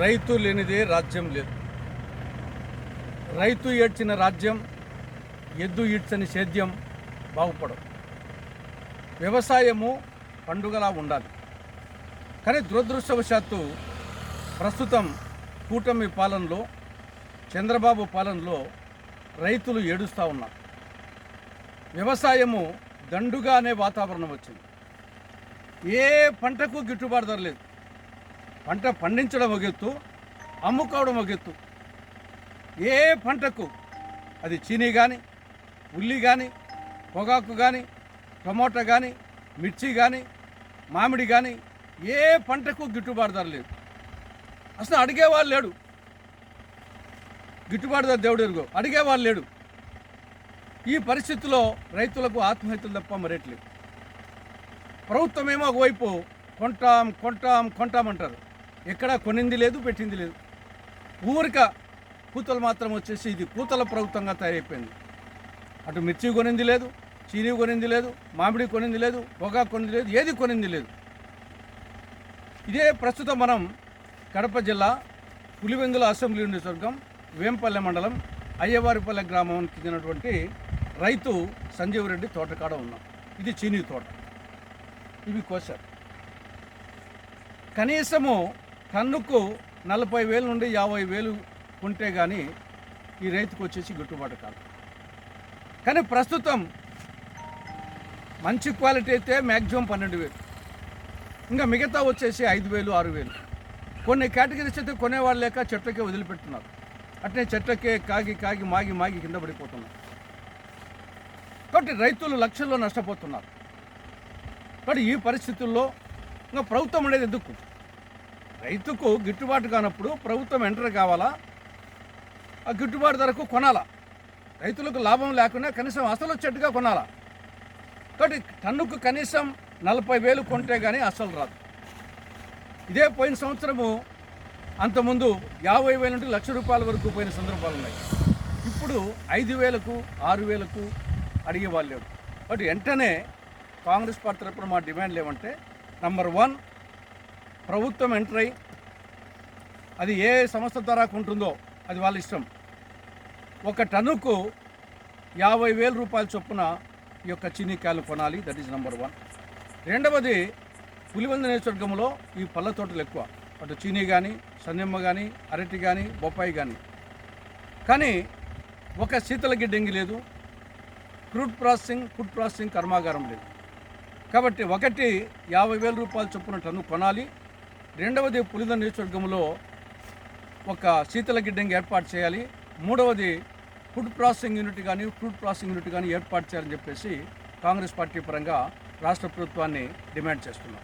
రైతు లేనిదే రాజ్యం లేదు. రైతు ఏడ్చిన రాజ్యం ఎద్దు ఈడ్చని సేద్యం బాగుపడదు వ్యవసాయము పండుగలా ఉండాలి. కానీ దురదృష్టవశాత్తు ప్రస్తుతం కూటమి పాలనలో చంద్రబాబు పాలనలో రైతులు ఏడుస్తూ ఉన్నారు. వ్యవసాయము దండుగా అనే వాతావరణం వచ్చింది. ఏ పంటకు గిట్టుబాటు ధర లేదు. పంట పండించడం ఒక ఎత్తు అమ్ముకోవడం ఒక ఎత్తు. ఏ పంటకు అది చీనీ కానీ ఉల్లి కానీ పొగాకు కానీ టమోటా కానీ మిర్చి కానీ మామిడి కానీ ఏ పంటకు గిట్టుబాటు ధర లేదు. అసలు అడిగేవాళ్ళు లేడు. గిట్టుబాటు ధర దేవుడు ఎరుగు. అడిగేవాళ్ళు లేడు. ఈ పరిస్థితిలో రైతులకు ఆత్మహత్యలు తప్ప మరేట్లేదు ప్రభుత్వం ఏమో ఒకవైపు కొంటాం కొంటాం కొంటామంటారు ఎక్కడా కొనింది లేదు పెట్టింది లేదు. ఊరిక కూతలు మాత్రం వచ్చేసి ఇది కూతల ప్రభుత్వంగా తయారైపోయింది. అటు మిర్చి కొనింది లేదు చీనీ కొనింది లేదు మామిడి కొనింది లేదు పొగా కొనింది లేదు ఏది కొనింది లేదు. ఇదే ప్రస్తుతం మనం కడప జిల్లా పులివెందుల అసెంబ్లీ నియోజకవర్గం వేంపల్లె మండలం అయ్యవారిపల్లె గ్రామానికి చెందినటువంటి రైతు సంజీవ్ రెడ్డి తోటకాడ ఉన్నాం. ఇది చీనీ తోట. ఇవి కోసారు కనీసము టన్నుకు నలభై వేల నుండి యాభై వేలు ఉంటే కానీ ఈ రైతుకు వచ్చేసి గిట్టుబాటు కాదు. కానీ ప్రస్తుతం మంచి క్వాలిటీ అయితే మ్యాక్సిమం పన్నెండు వేలు. ఇంకా మిగతా వచ్చేసి ఐదు వేలు ఆరు వేలు. కొన్ని కేటగిరీస్ అయితే కొనేవాళ్ళు లేక చెట్లకే వదిలిపెట్టున్నారు. అట్నే చెట్లకే కాగి కాగి మాగి మాగి కింద పడిపోతున్నారు. కాబట్టి రైతులు లక్షల్లో నష్టపోతున్నారు. కాబట్టి ఈ పరిస్థితుల్లో ఇంకా ప్రభుత్వం అనేది ఎందుకు? రైతుకు గిట్టుబాటు కానప్పుడు ప్రభుత్వం ఎంటర్ కావాలా? ఆ గిట్టుబాటు ధరకు కొనాలా? రైతులకు లాభం లేకుండా కనీసం అసలు వచ్చేట్టుగా కొనాలా? కాబట్టి టన్నుకు కనీసం నలభై వేలు కొంటే కానీ అసలు రాదు. ఇదే పోయిన సంవత్సరము అంతకుముందు యాభై వేల నుండి లక్ష రూపాయల వరకు పోయిన సందర్భాలు ఉన్నాయి. ఇప్పుడు ఐదు వేలకు ఆరు వేలకు అడిగే వాళ్ళు లేరు. కాబట్టి వెంటనే కాంగ్రెస్ పార్టీ తరపున మా డిమాండ్లు ఏమంటే నంబర్ వన్ ప్రభుత్వం ఎంటర్ అయ్యి అది ఏ సంస్థ ద్వారా ఉంటుందో అది వాళ్ళ ఇష్టం. ఒక టన్నుకు యాభై వేల రూపాయల చొప్పున ఈ యొక్క చీనీకాయలు కొనాలి. దట్ ఈజ్ నెంబర్ వన్ రెండవది పులివంద నియోజకవర్గంలో ఈ పళ్ళ తోటలు ఎక్కువ. అటు చీనీ కానీ సన్నెమ్మ కానీ అరటి కానీ బొప్పాయి కానీ కానీ ఒక శీతల గిడ్డంగి లేదు. క్రూడ్ ప్రాసెసింగ్ ఫుడ్ ప్రాసెసింగ్ కర్మాగారం లేదు. కాబట్టి ఒకటి యాభై వేల రూపాయల చొప్పున టన్ను కొనాలి. రెండవది పులిద నియోజకవర్గంలో ఒక శీతల గిడ్డంగి ఏర్పాటు చేయాలి. మూడవది ఫుడ్ ప్రాసెసింగ్ యూనిట్ కానీ ఫ్రూట్ ప్రాసెసింగ్ యూనిట్ కానీ ఏర్పాటు చేయాలని చెప్పేసి కాంగ్రెస్ పార్టీ పరంగా రాష్ట్ర ప్రభుత్వాన్ని డిమాండ్ చేస్తున్నాం.